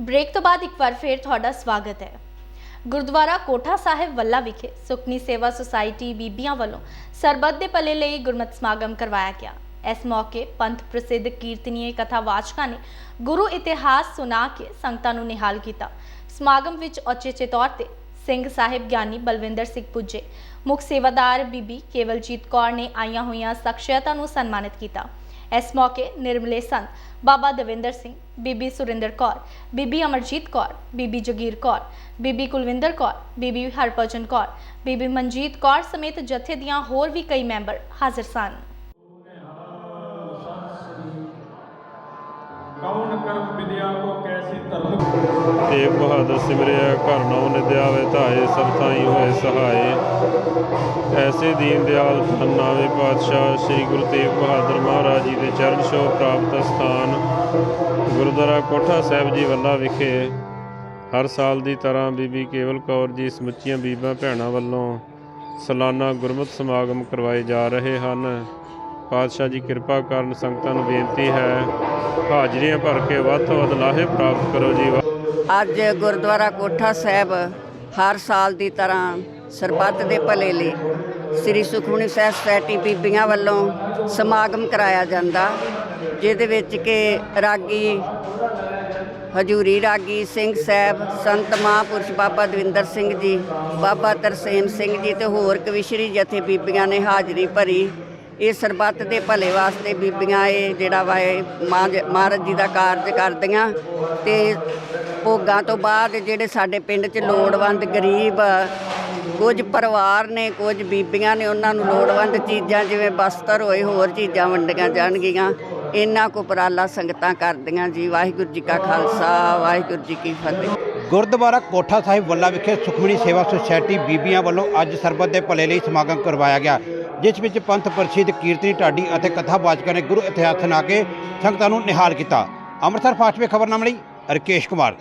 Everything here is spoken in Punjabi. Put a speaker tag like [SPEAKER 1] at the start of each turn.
[SPEAKER 1] ਬ੍ਰੇਕ ਤੋਂ ਬਾਅਦ ਇੱਕ ਵਾਰ ਫੇਰ ਤੁਹਾਡਾ ਸਵਾਗਤ ਹੈ। ਗੁਰਦੁਆਰਾ ਕੋਠਾ ਸਾਹਿਬ ਵੱਲਾ ਵਿਖੇ ਸੁਖਨੀ ਸੇਵਾ ਸੁਸਾਇਟੀ ਬੀਬੀਆਂ ਵੱਲੋਂ ਸਰਬੱਤ ਦੇ ਭਲੇ ਲਈ ਗੁਰਮਤਿ ਸਮਾਗਮ ਕਰਵਾਇਆ ਗਿਆ। ਇਸ ਮੌਕੇ ਪੰਥ ਪ੍ਰਸਿੱਧ ਕੀਰਤਨੀਏ, ਕਥਾਵਾਚਕਾਂ ਨੇ ਗੁਰੂ ਇਤਿਹਾਸ ਸੁਣਾ ਕੇ ਸੰਗਤਾਂ ਨੂੰ ਨਿਹਾਲ ਕੀਤਾ। ਸਮਾਗਮ ਵਿੱਚ ਔਚੇਚੇ ਤੌਰ ਤੇ ਸਿੰਘ ਸਾਹਿਬ ਗਿਆਨੀ ਬਲਵਿੰਦਰ ਸਿੰਘ ਪੁੱਜੇ। ਮੁੱਖ ਸੇਵਾਦਾਰ ਬੀਬੀ ਕੇਵਲਜੀਤ ਕੌਰ ਨੇ ਆਈਆਂ ਹੋਈਆਂ ਸ਼ਖਸੀਅਤਾਂ ਨੂੰ ਸਨਮਾਨਿਤ ਕੀਤਾ। ਇਸ ਮੌਕੇ ਨਿਰਮਲੇ ਸੰਤ ਬਾਬਾ ਦਵਿੰਦਰ ਸਿੰਘ ਬੀਬੀ ਸੁਰਿੰਦਰ ਕੌਰ ਬੀਬੀ ਅਮਰਜੀਤ ਕੌਰ ਬੀਬੀ ਜਗੀਰ ਕੌਰ ਬੀਬੀ ਕੁਲਵਿੰਦਰ ਕੌਰ ਬੀਬੀ ਹਰਭਜਨ ਕੌਰ ਬੀਬੀ ਮਨਜੀਤ ਕੌਰ ਸਮੇਤ ਜਥੇ ਦੀਆਂ ਹੋਰ ਵੀ ਕਈ ਮੈਂਬਰ ਹਾਜ਼ਰ ਸਨ।
[SPEAKER 2] ਕੌਣ ਕਰਮ ਵਿਦਿਆ ਕੋ ਕੈਸੀ ਧਰਮ?
[SPEAKER 3] ਤੇਗ ਬਹਾਦਰ ਸਿਮਰਿਆ ਘਰ ਨੌ ਨਿਦਿਆਵੇ ਧਾਏ ਸਭ ਥਾਈ ਹੋਏ ਸਹਾਏ। ਐਸੇ ਦੀਨ ਦਿਆਲ ਨਾਵੇਂ ਪਾਤਸ਼ਾਹ ਸ੍ਰੀ ਗੁਰੂ ਤੇਗ ਬਹਾਦਰ ਮਹਾਰਾਜ ਜੀ ਦੇ ਚਰਨ ਛੋਹ ਪ੍ਰਾਪਤ ਸਥਾਨ ਗੁਰਦੁਆਰਾ ਕੋਠਾ ਸਾਹਿਬ ਜੀ ਵੱਲਾ ਵਿਖੇ ਹਰ ਸਾਲ ਦੀ ਤਰ੍ਹਾਂ ਬੀਬੀ ਕੇਵਲ ਕੌਰ ਜੀ ਸਮੁੱਚੀਆਂ ਬੀਬਾਂ ਭੈਣਾਂ ਵੱਲੋਂ ਸਾਲਾਨਾ ਗੁਰਮਤਿ ਸਮਾਗਮ ਕਰਵਾਏ ਜਾ ਰਹੇ ਹਨ। ਪਾਤਸ਼ਾਹ ਜੀ ਕਿਰਪਾ ਕਰਨ ਸੰਗਤਾਂ ਨੂੰ ਬੇਨਤੀ ਹੈ, ਹਾਜ਼ਰੀਆਂ ਭਰ ਕੇ ਵੱਧ ਤੋਂ ਵੱਧ ਲਾਹੇ ਪ੍ਰਾਪਤ ਕਰੋ ਜੀ।
[SPEAKER 4] ਅੱਜ ਗੁਰਦੁਆਰਾ ਕੋਠਾ ਸਾਹਿਬ ਹਰ ਸਾਲ ਦੀ ਤਰ੍ਹਾਂ ਸਰਬੱਤ ਦੇ ਭਲੇ ਲਈ ਸ੍ਰੀ ਸੁਖਮਨੀ ਸਾਹਿਬ ਸੋਸਾਇਟੀ ਬੀਬੀਆਂ ਵੱਲੋਂ ਸਮਾਗਮ ਕਰਾਇਆ ਜਾਂਦਾ, ਜਿਹਦੇ ਵਿੱਚ ਕਿ ਰਾਗੀ, ਹਜੂਰੀ ਰਾਗੀ ਸਿੰਘ ਸਾਹਿਬ, ਸੰਤ ਮਹਾਂਪੁਰਸ਼ ਬਾਬਾ ਦਵਿੰਦਰ ਸਿੰਘ ਜੀ, ਬਾਬਾ ਤਰਸੇਮ ਸਿੰਘ ਜੀ ਤੇ ਹੋਰ ਕਵਿਸ਼ਰੀ ਜਥੇ ਬੀਬੀਆਂ ਨੇ ਹਾਜ਼ਰੀ ਭਰੀ। ਇਹ ਸਰਬੱਤ ਦੇ ਭਲੇ ਵਾਸਤੇ ਬੀਬੀਆਂ ਇਹ ਜਿਹੜਾ ਵਾ ਇਹ ਮਾਂ- ਮਹਾਰਾਜ ਜੀ ਦਾ ਕਾਰਜ ਕਰਦੀਆਂ ਤੇ ਭੋਗਾਂ ਤੋਂ ਬਾਅਦ ਜਿਹੜੇ ਸਾਡੇ ਪਿੰਡ 'ਚ ਲੋੜਵੰਦ ਗਰੀਬ ਕੁਝ ਪਰਿਵਾਰ ਨੇ, ਕੁਝ ਬੀਬੀਆਂ ਨੇ ਉਹਨਾਂ ਨੂੰ ਲੋੜਵੰਦ ਚੀਜ਼ਾਂ, ਜਿਵੇਂ ਬਸਤਰ ਹੋਏ, ਹੋਰ ਚੀਜ਼ਾਂ ਵੰਡੀਆਂ ਜਾਣਗੀਆਂ। ਇਹਨਾਂ ਕੋ ਉਪਰਾਲਾ ਸੰਗਤਾਂ ਕਰਦੀਆਂ ਜੀ। ਵਾਹਿਗੁਰੂ ਜੀ ਕਾ ਖਾਲਸਾ, ਵਾਹਿਗੁਰੂ ਜੀ ਕੀ ਫਤਿਹ।
[SPEAKER 5] ਗੁਰਦੁਆਰਾ ਕੋਠਾ ਸਾਹਿਬ ਵੱਲਾ ਵਿਖੇ ਸੁਖਮਨੀ ਸੇਵਾ ਸੁਸਾਇਟੀ ਬੀਬੀਆਂ ਵੱਲੋਂ ਅੱਜ ਸਰਬਤ ਦੇ ਭਲੇ ਲਈ ਸਮਾਗਮ ਕਰਵਾਇਆ ਗਿਆ, ਜਿਸ ਵਿੱਚ ਪੰਥ ਪ੍ਰਸਿੱਧ ਕੀਰਤਨੀ ਢਾਡੀ ਅਤੇ ਕਥਾ ਕਥਾਵਾਚਕਾਂ ਨੇ ਗੁਰੂ ਇਤਿਹਾਸ ਸੁਣਾ ਕੇ ਸੰਗਤਾਂ ਨੂੰ ਨਿਹਾਲ ਕੀਤਾ। ਅੰਮ੍ਰਿਤਸਰ ਫਾਸਟ ਵੇ ਖਬਰਨਾਮੇ ਲਈ ਰਕੇਸ਼ ਕੁਮਾਰ।